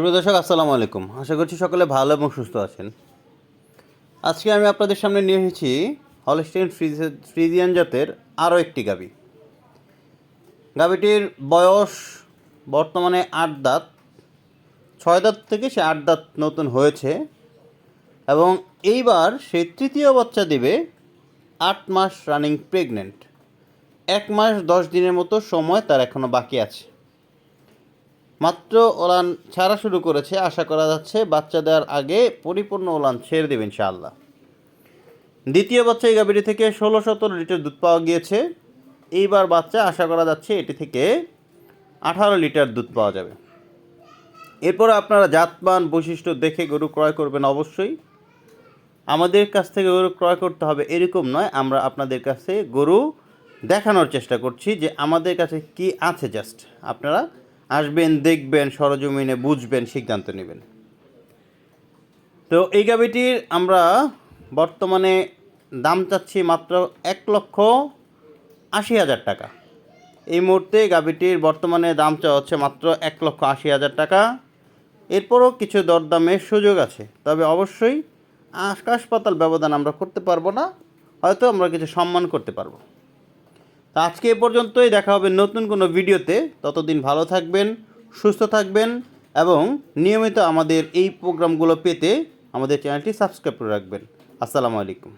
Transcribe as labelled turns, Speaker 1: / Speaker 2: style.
Speaker 1: দর্শক, আসসালামু আলাইকুম। আশা করছি সকলে ভালো এবং সুস্থ আছেন। আজকে আমি আপনাদের সামনে নিয়ে এসেছি হলস্টেইন ফ্রিজে- ফ্রিজিয়ান জাতের আরও একটি গাবি। গাবিটির বয়স বর্তমানে আট দাঁত, ছয় দাঁত থেকে সে আট দাঁত নতুন হয়েছে এবং এইবার সে তৃতীয় বাচ্চা দেবে আট মাস রানিং প্রেগনেন্ট। এক মাস দশ দিনের মতো সময় তার এখনও বাকি আছে। মাত্র ওলান ছাড়া শুরু করেছে, আশা করা যাচ্ছে বাচ্চা দেওয়ার আগে পরিপূর্ণ ওলান ছেড়ে দেবে ইনশাআল্লাহ। দ্বিতীয় বাচ্চা এই গাভীটি থেকে ষোলো সতেরো লিটার দুধ পাওয়া গিয়েছে। এইবার বাচ্চা, আশা করা যাচ্ছে এটি থেকে আঠারো লিটার দুধ পাওয়া যাবে। এরপর আপনারা জাতমান বৈশিষ্ট্য দেখে গরু ক্রয় করবেন অবশ্যই। আমাদের কাছ থেকে গরু ক্রয় করতে হবে এরকম নয়, আমরা আপনাদের কাছে গরু দেখানোর চেষ্টা করছি যে আমাদের কাছে কি আছে জাস্ট। আপনারা আসবেন, দেখবেন, সরজমিনে বুঝবেন, সিদ্ধান্ত নেবেন। তো এই গাভিটির আমরা বর্তমানে দাম চাচ্ছি মাত্র এক লক্ষ আশি হাজার টাকা। এই মুহূর্তে গাভিটির বর্তমানে দাম চাওয়া হচ্ছে মাত্র এক লক্ষ আশি হাজার টাকা। এরপরও কিছু দরদামের সুযোগ আছে, তবে অবশ্যই আকাশ পাতাল ব্যবধান আমরা করতে পারব না, হয়তো আমরা কিছু সম্মান করতে পারব। তা আজকে এ পর্যন্তই, দেখা হবে নতুন কোনো ভিডিওতে। ততদিন ভালো থাকবেন, সুস্থ থাকবেন এবং নিয়মিত আমাদের এই প্রোগ্রামগুলো পেতে আমাদের চ্যানেলটি সাবস্ক্রাইব করে রাখবেন। আসসালামু আলাইকুম।